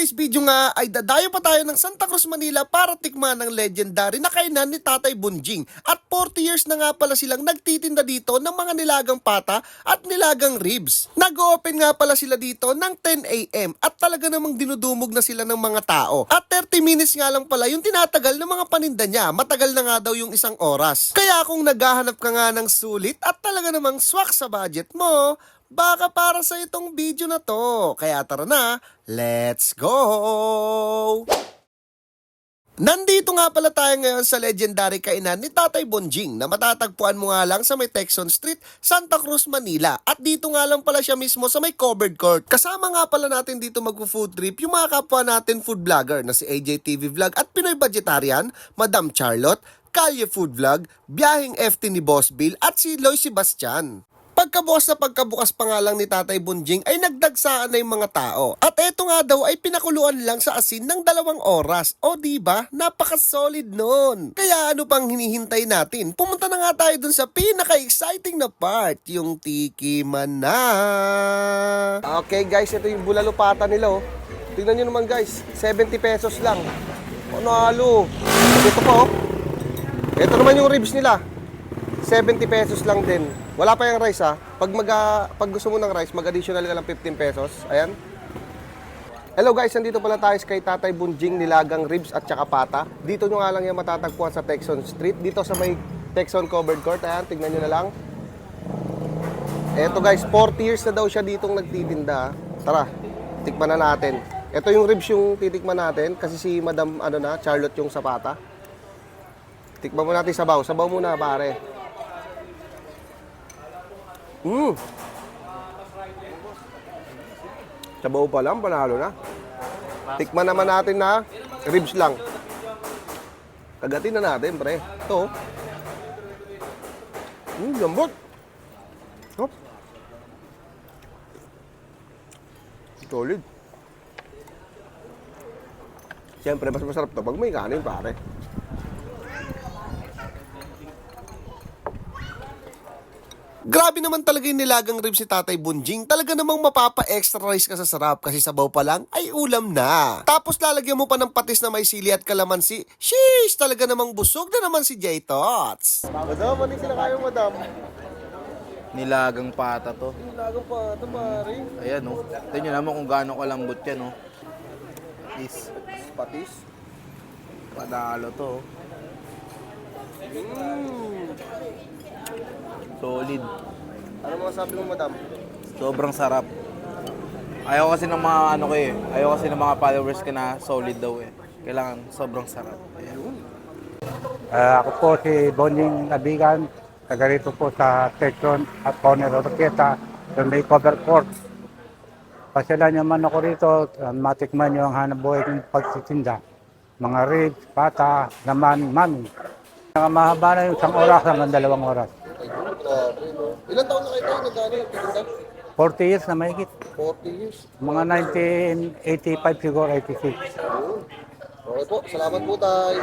today's video nga ay dadayo pa tayo ng Santa Cruz, Manila para tikman ng legendary na kainan ni Tatay Bunjing. At 40 years na nga pala silang nagtitinda dito ng mga nilagang pata at nilagang ribs. Nag-open nga pala sila dito ng 10 a.m. at talaga namang dinudumog na sila ng mga tao. At 30 minutes nga lang pala yung tinatagal ng mga paninda niya. Matagal na nga daw yung isang oras. Kaya kung naghahanap ka nga ng sulit at talaga namang swak sa budget mo, baka para sa itong video na to. Kaya tara na, let's go! Nandito nga pala tayo ngayon sa legendary kainan ni Tatay Bonjing na matatagpuan mo nga lang sa may Texon Street, Santa Cruz, Manila. At dito nga lang pala siya mismo sa may covered court. Kasama nga pala natin dito magpo-food trip yung mga kapwa natin food vlogger na si AJ TV Vlog at Pinoy Vegetarian, Madam Charlotte, Kalye Food Vlog, Biyahing FT ni Boss Bill at si Loy Sebastian. Pagkabukas na pagkabukas pa nga lang ni Tatay Bunjing ay nagdagsaan na yung mga tao. At eto nga daw ay pinakuluan lang sa asin ng dalawang oras. O di ba? Napaka-solid nun. Kaya ano pang hinihintay natin? Pumunta na nga tayo dun sa pinaka-exciting na part, yung tiki man na. Okay guys, ito yung bulalupata nila oh. Tingnan nyo naman guys, 70 pesos lang. Halo? Ito pa oh. Ito naman yung ribs nila. 70 pesos lang din. Wala pa yung rice ha. Pag, mag, pag gusto mo ng rice, mag-additional ka lang 15 pesos. Ayan. Hello guys, nandito pala tayo kay Tatay Bunjing Nilagang Ribs at saka Pata. Dito nyo nga lang yung matatagpuan sa Texon Street. Dito sa may Texon Covered Court. Ayan, tignan nyo na lang. Eto guys, 40 years na daw siya ditong nagtitinda. Tara, tikman na natin. Ito yung ribs yung titikman natin kasi si Madam ano na, Charlotte yung sapata. Tikman mo natin sabaw. Sabaw muna pare. Mm. Sabaw pa lang, panalo na. Tikman naman natin na ribs lang. Kagatin na natin, pre. Ito. Mm, lambot. Oh. Solid. Siyempre, mas masarap to pag may kanin, pare. Grabe naman talaga yung nilagang ribs si Tatay Bunjing. Talaga namang mapapa-extra rice ka sa sarap kasi sabaw pa lang ay ulam na. Tapos lalagyan mo pa ng patis na may sili at kalamansi. Sheesh! Talaga namang busog na naman si J Tots. Madam, ano yung kinakain madam? Nilagang pata to. Nilagang pa, ito pare. Ayan oh. Tignan nyo naman kung gaano kalambot yan oh. Is Patis. padalo to oh. Mm. Solid. Ano mga sabi mo, madam? Sobrang sarap. Ayaw kasi ng mga ano ko eh. Ayaw kasi ng mga followers ko na solid daw eh. Kailangan sobrang sarap. Ayan. Ah, ako po si Boning Abigan, taga rito po sa section at corner of Roqueta, sa may cover court. Pasyalan niyo man ako rito, ah, matikman niyo ang hanap buhay ng pagtitinda. Mga ribs, pata, laman, mami. Mahaba na yung isang oras hanggang dalawang oras. Grabe, no? Ilan taon na kayo tayo nagkano nagtitinda? 40 years na mahigit. 40 years. Mga 1985 siguro, 86. Okay po, salamat po tayo.